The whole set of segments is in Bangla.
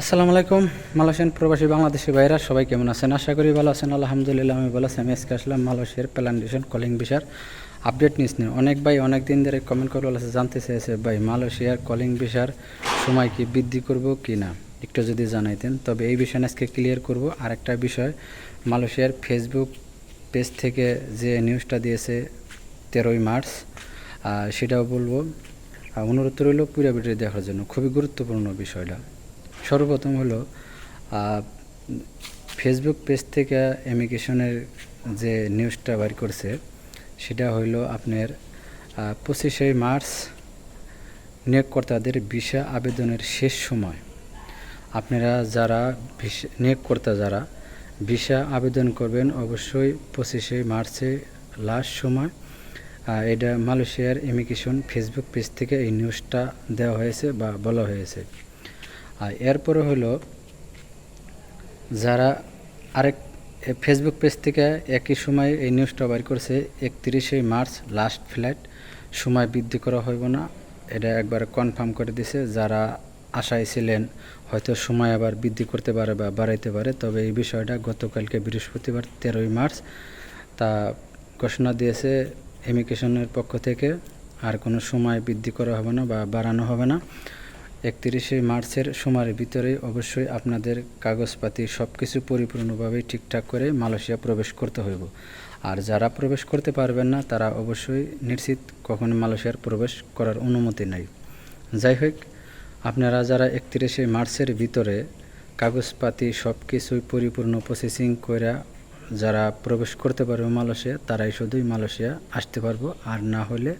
আসসালামু আলাইকুম, মালয়েশিয়ান প্রবাসী বাংলাদেশি ভাইরা সবাই কেমন আছেন? আশা করি ভালো আছেন। আলহামদুলিল্লাহ, আমি ভালো আছি। আমি আজকে আসলাম মালয়েশিয়ার প্ল্যান্টেশন কলিং বিষার আপডেট নিস নিয়ে। অনেক ভাই অনেক দিন ধরে কমেন্ট করে বলেছে জানতে চেয়েছে, ভাই, মালয়েশিয়ার কলিং বিষার সময় কি বৃদ্ধি করব কি না? একটু যদি জানাইতেন, তবে এই বিষয়ে আজকে ক্লিয়ার করব। আর একটা বিষয়, মালয়েশিয়ার ফেসবুক পেজ থেকে যে নিউজটা দিয়েছে তেরোই মার্চ সেটাও বলব। অনুরোধ রইল পুরো ভিডিও দেখার জন্য। খুবই গুরুত্বপূর্ণ বিষয়টা। সর্বপ্রথম হলো ফেসবুক পেজ থেকে এমিগ্রেশনের যে নিউজটা বের করছে, সেটা হইল আপনার পঁচিশে মার্চ নিয়োগকর্তাদের ভিসা আবেদনের শেষ সময়। আপনারা যারা ভিসা, নিয়োগকর্তা যারা ভিসা আবেদন করবেন, অবশ্যই পঁচিশে মার্চে লাস্ট সময় এটা মালয়েশিয়ার ইমিগ্রেশন ফেসবুক পেজ থেকে এই নিউজটা দেওয়া হয়েছে বা বলা হয়েছে। আর এরপরে হলো যারা আরেক ফেসবুক পেজ থেকে একই সময় এই নিউজটা বের করছে, একত্রিশে মার্চ লাস্ট ফ্লাইট সময় বৃদ্ধি করা হইব না। এটা একবার কনফার্ম করে দিছে, যারা আশায় ছিলেন হয়তো সময় আবার বৃদ্ধি করতে পারে বা বাড়াইতে পারে, তবে এই বিষয়টা গতকালকে বৃহস্পতিবার তেরোই মার্চ তা ঘোষণা দিয়েছে ইমিগ্রেশনের পক্ষ থেকে, আর কোনো সময় বৃদ্ধি করা হবে না বা বাড়ানো হবে না। একত্রিশে মার্চের সময়ের ভিতরে অবশ্যই আপনাদের কাগজপাতি সব কিছু পরিপূর্ণভাবে ঠিকঠাক করে মালয়েশিয়া প্রবেশ করতে হইব। আর যারা প্রবেশ করতে পারবেন না, তারা অবশ্যই নিশ্চিত কখনো মালয়েশিয়ার প্রবেশ করার অনুমতি নাই। যাই হোক, আপনারা যারা একত্রিশে মার্চের ভিতরে কাগজপাতি সব কিছুই পরিপূর্ণ প্রসেসিং করে যারা প্রবেশ করতে পারবে মালয়েশিয়া, তারাই শুধুই মালয়েশিয়া আসতে পারব। আর না হলে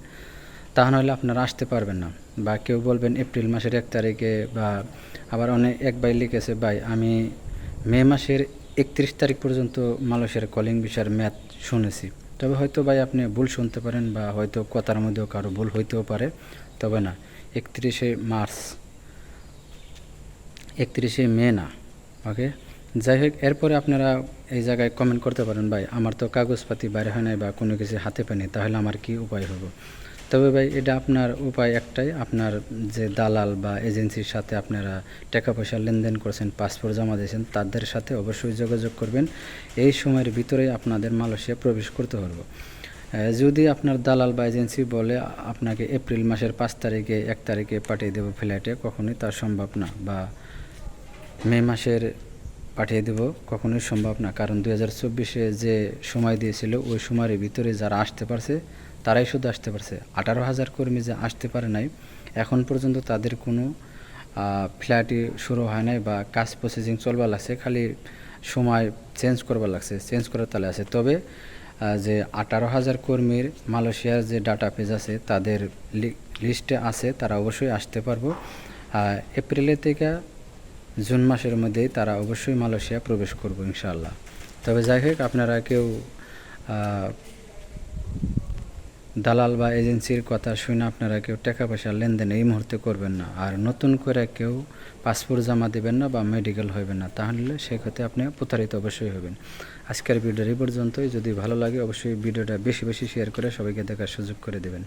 তা নাহলে আপনারা আসতে পারবেন না। বা কেউ বলবেন এপ্রিল মাসের এক তারিখে বা আবার অনেক এক ভাই লিখেছে, ভাই, আমি মে মাসের একত্রিশ তারিখ পর্যন্ত মালয়েশিয়ার কলিং বিষয়ের ম্যাথ শুনেছি। তবে হয়তো ভাই আপনি ভুল শুনতে পারেন বা হয়তো কথার মধ্যেও কারও ভুল হইতেও পারে। তবে না, একত্রিশে মার্চ, একত্রিশে মে না, ওকে? যাই হোক, এরপরে আপনারা এই জায়গায় কমেন্ট করতে পারেন, ভাই, আমার তো কাগজপাতি বাইরে হয় নাই বা কোনো কিছু হাতে পাইনি, তাহলে আমার কি উপায় হবে? তবে ভাই, এটা আপনার উপায় একটাই। আপনার যে দালাল বা এজেন্সির সাথে আপনারা টাকা পয়সা লেনদেন করছেন, পাসপোর্ট জমা দিয়েছেন, তাদের সাথে অবশ্যই যোগাযোগ করবেন। এই সময়ের ভিতরে আপনাদের মালয়েশিয়া প্রবেশ করতে পারব যদি আপনার দালাল বা এজেন্সি বলে, আপনাকে এপ্রিল মাসের পাঁচ তারিখে, এক তারিখে পাঠিয়ে দেবো ফ্লাইটে, কখনোই তা সম্ভব না বা মে মাসের পাঠিয়ে দেব, কখনোই সম্ভব না। কারণ দুই হাজার চব্বিশে যে সময় দিয়েছিল, ওই সময়ের ভিতরে যারা আসতে পারছে, তারাই শুধু আসতে পারছে। আঠারো হাজার কর্মী যে আসতে পারে নাই, এখন পর্যন্ত তাদের কোনো ফ্ল্যাটই শুরু হয় নাই বা কাজ প্রসেসিং চলবার লাগছে, খালি সময় চেঞ্জ করবার লাগছে, চেঞ্জ করার তালে আছে। তবে যে আঠারো হাজার কর্মীর মালয়েশিয়ার যে ডাটা পেজ আছে, তাদের লিস্টে আছে, তারা অবশ্যই আসতে পারব। এপ্রিলের থেকে জুন মাসের মধ্যেই তারা অবশ্যই মালয়েশিয়া প্রবেশ করব ইনশাআল্লাহ। তবে যাই হোক, আপনারা কেউ দালাল বা এজেন্সির কথা শুনে আপনারা কেউ টাকা পয়সা লেনদেন এই মুহূর্তে করবেন না। আর নতুন করে কেউ পাসপোর্ট জমা দেবেন না বা মেডিকেল হইবেন না, তাহলে সেক্ষেত্রে আপনি প্রতারিত অবশ্যই হবেন। আজকের ভিডিও এই পর্যন্তই। যদি ভালো লাগে, অবশ্যই ভিডিওটা বেশি বেশি শেয়ার করে সবাইকে দেখার সুযোগ করে দেবেন।